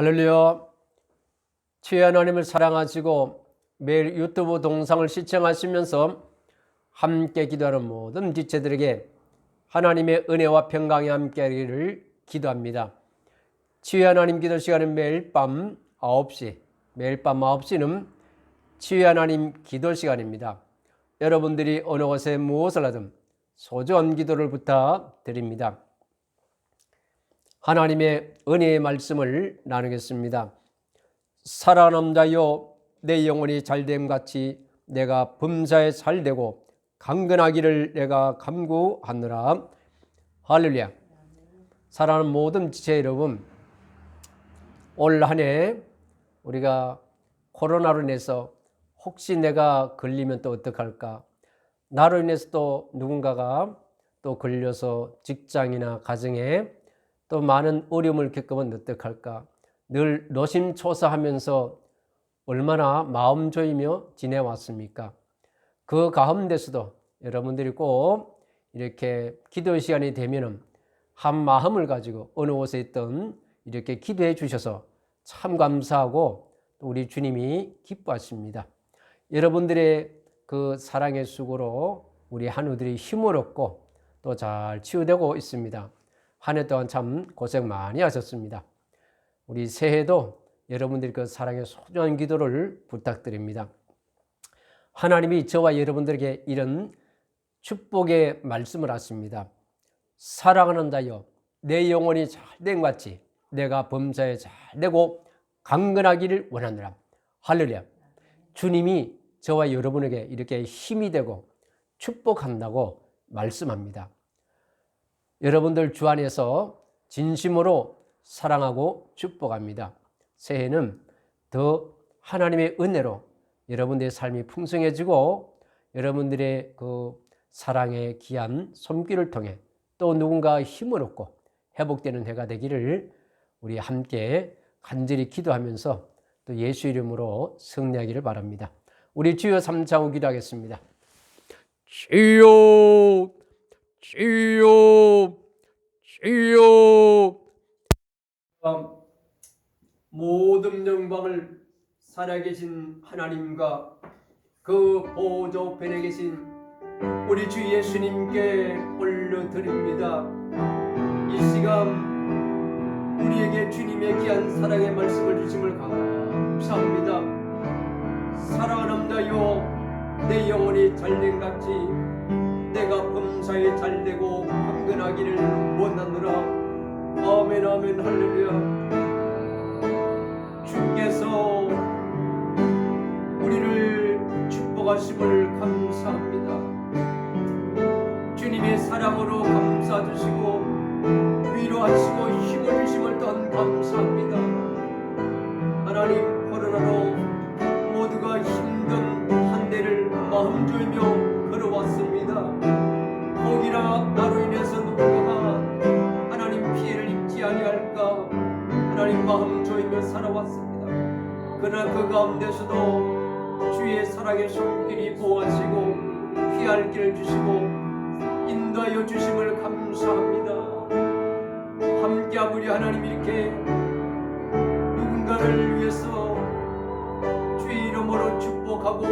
할렐루야. 주의 하나님을 사랑하시고 매일 유튜브 동상을 시청하시면서 함께 기도하는 모든 지체들에게 하나님의 은혜와 평강이 함께하기를 기도합니다. 주의 하나님 기도 시간은 매일 밤 9시, 매일 밤 9시는 주의 하나님 기도 시간입니다. 여러분들이 어느 곳에 무엇을 하든 소중한 기도를 부탁드립니다. 하나님의 은혜의 말씀을 나누겠습니다. 사랑하는 자여 내 영혼이 잘됨 같이 내가 범사에 잘되고 강건하기를 내가 감구하느라. 할렐루야. 사랑하는 모든 지체 여러분 올 한 해 우리가 코로나로 인해서 혹시 내가 걸리면 또 어떡할까? 나로 인해서 또 누군가가 또 걸려서 직장이나 가정에 또 많은 어려움을 겪으면 어떡할까 늘 노심초사하면서 얼마나 마음 조이며 지내왔습니까? 그 가운데서도 여러분들이 꼭 이렇게 기도 시간이 되면은 한 마음을 가지고 어느 곳에 있던 이렇게 기도해 주셔서 참 감사하고 또 우리 주님이 기뻐하십니다. 여러분들의 그 사랑의 수고로 우리 한우들이 힘을 얻고 또 잘 치유되고 있습니다. 한 해 동안 참 고생 많이 하셨습니다. 우리 새해도 여러분들의 그 사랑의 소중한 기도를 부탁드립니다. 하나님이 저와 여러분들에게 이런 축복의 말씀을 하십니다. 사랑하는 자여, 내 영혼이 잘된 같이 내가 범사에 잘되고 강건하기를 원하노라. 할렐루야. 주님이 저와 여러분에게 이렇게 힘이 되고 축복한다고 말씀합니다. 여러분들 주 안에서 진심으로 사랑하고 축복합니다. 새해는 더 하나님의 은혜로 여러분들의 삶이 풍성해지고 여러분들의 그 사랑의 귀한 손길을 통해 또 누군가 힘을 얻고 회복되는 해가 되기를 우리 함께 간절히 기도하면서 또 예수 이름으로 승리하기를 바랍니다. 우리 주여 삼창후 기도하겠습니다. 주여, 주여, 주여. 모든 영광을 살아계신 하나님과 그 보좌 편에 계신 우리 주 예수님께 올려드립니다. 이 시간 우리에게 주님의 귀한 사랑의 말씀을 주심을 감사합니다. 자여 내 영혼이 잘된 같이 내가 범사에 잘되고 강건하기를 원하노라. 아멘 아멘 할렐루야. 주께서 우리를 축복하심을 감사합니다. 주님의 사랑으로 감사 주시고 위로하시고 힘을 주심을 또한 감사합니다. 하나님 코로나로 모두가 힘든 한 해를 마음 졸며. 혹이나 나로 인해서 누군가가 하나님 피해를 입지 아니할까 하나님 마음 조이며 살아왔습니다. 그러나 그 가운데서도 주의 사랑의 손길이 보호하시고 피할 길을 주시고 인도하여 주심을 감사합니다. 함께하고 우리 하나님 이렇게 누군가를 위해서 주의 이름으로 축복하고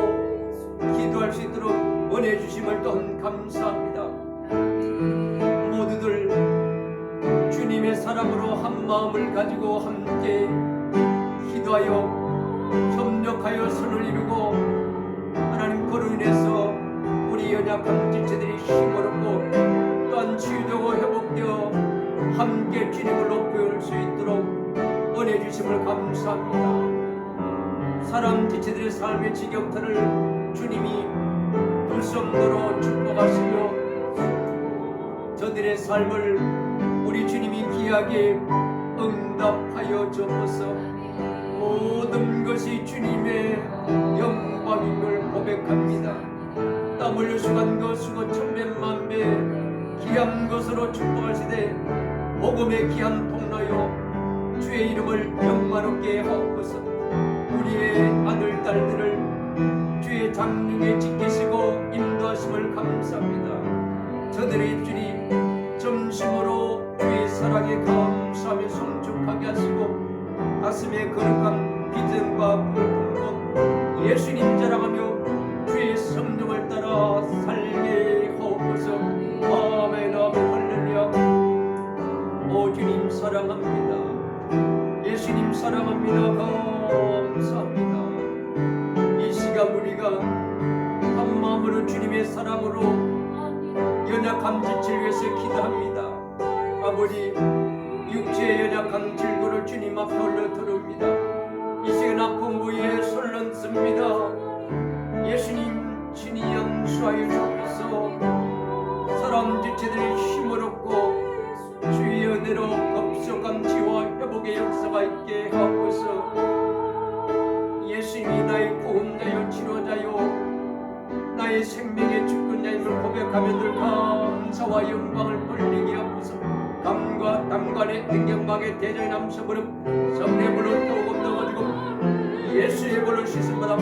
기도할 수 있도록 은혜 주심을 또한 감사합니다. 사랑으로 한 마음을 가지고 함께 기도하여 협력하여 손을 이루고 하나님 그로 인해서 우리 연약한 지체들이 힘을 얻고 또한 치유되고 회복되어 함께 주님을 높일 수 있도록 은혜 주심을 감사합니다. 사람 지체들의 삶의 지경터를 주님이 불성도로 축복하시며 저들의 삶을 우리 주님이 귀하게 응답하여 주옵소서. 모든 것이 주님의 영광임을 고백합니다. 땀 흘려 수간 것 수고 천백만 배 귀한 것으로 축복하시되 복음의 귀한 통로여 주의 이름을 영광롭게 하옵소서. 우리의 아들 딸들을 주의 장중에 지키시고 인도하심을 감사합니다. 저들의 주의 감지칠 위해서 기도합니다. 아버지 육체의 연약한 질구를 주님 앞에 올려드립니다. 이 시간 아픔 위에 손을 얹습니다. 예수님 주님 연수하여 주옵소서 사람 지체들이 힘을 얻고 주의 은혜로 겁속감 치와 회복의 역사가 있게 하옵소서 예수님이 나의 보험자요 치료자요 나의 생명의 주권자임을 고백하며 늘가 감사와 영광을 돌리게 하소서. 감과 담관의 행경박의 대전의 남서부름 성례물로 더욱 더가지고 예수의 물을 씻음받아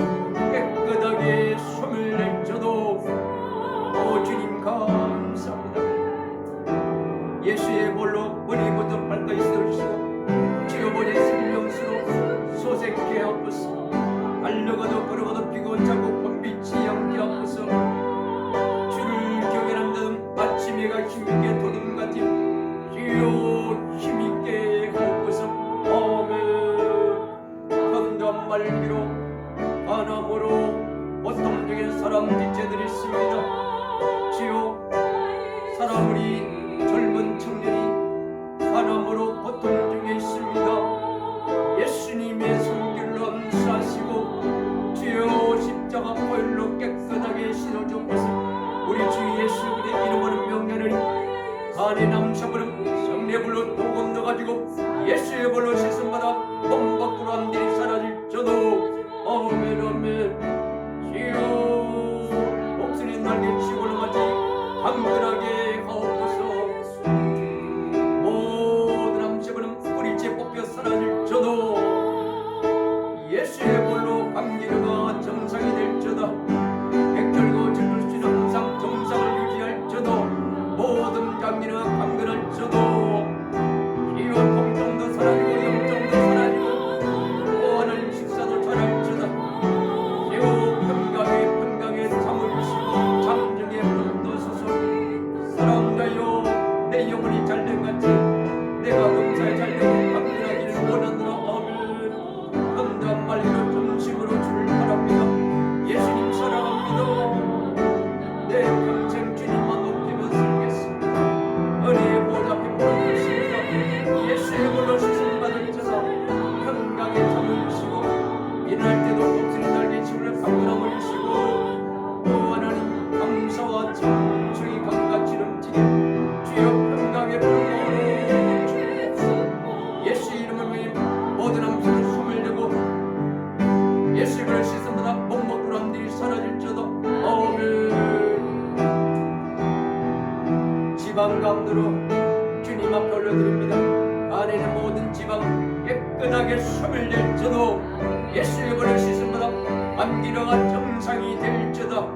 실버를 씻어 보다, 안기러가 정상이 될지도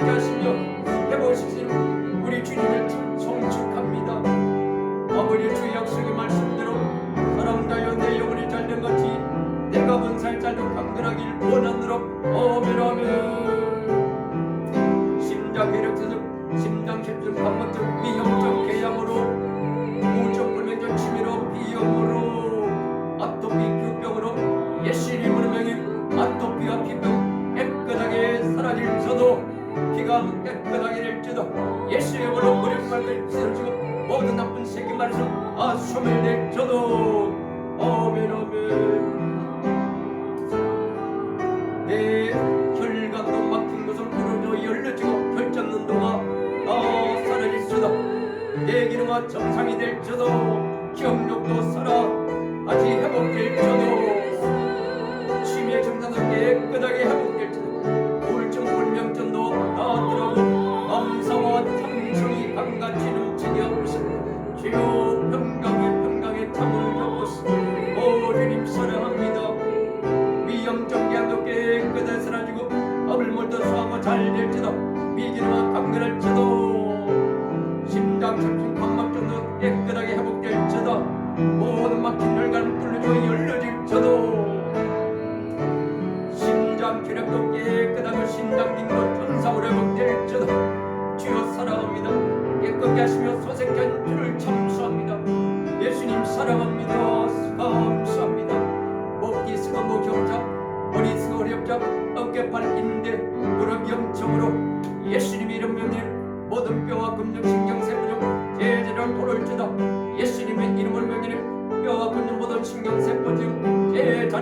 Because 우리가 깨끗하게 될지도 예수의 이름으로 우리 발을 찢어지고 모든 나쁜 새끼 말에서 아 소멸될지도. 어멘 어멘. 내 혈관도 막힌 것은 부르져 열려지고 혈전운동과 어, 사라질지도. 내 기름과 정상이 될지도 기억력도 살아 more than my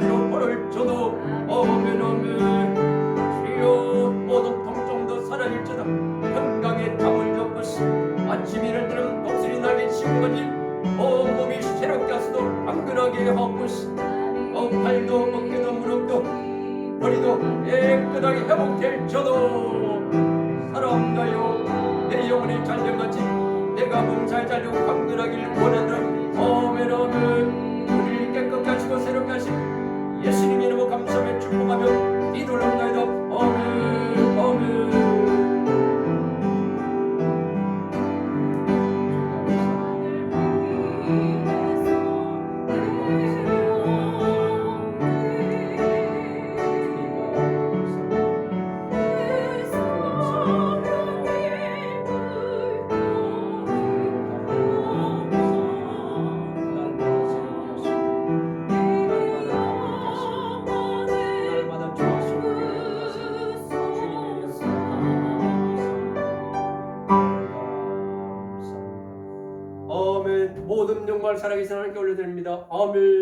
쇼를 쳐도 어면 어면 주여 모든 통통도 살아일지다 현강에 담을 덮었으 아침 이를 들은 독수리 나게 심거진 온몸이 새롭게 하수도 안근하게 하옵소서. 팔도 어깨도 무릎도 머리도 깨끗하게 회복될지도 사랑하여 내 영혼의 잔전같이 내가 몸살 잘려 강건하기를 원하더라. 어면 어면 우리를 깨끗하시고 새롭게 하시고 예수님 이름으로 감사하며 축복하며 이 놀라운 날도 오늘 오늘 살아계신 하나님께 올려드립니다. 아멘.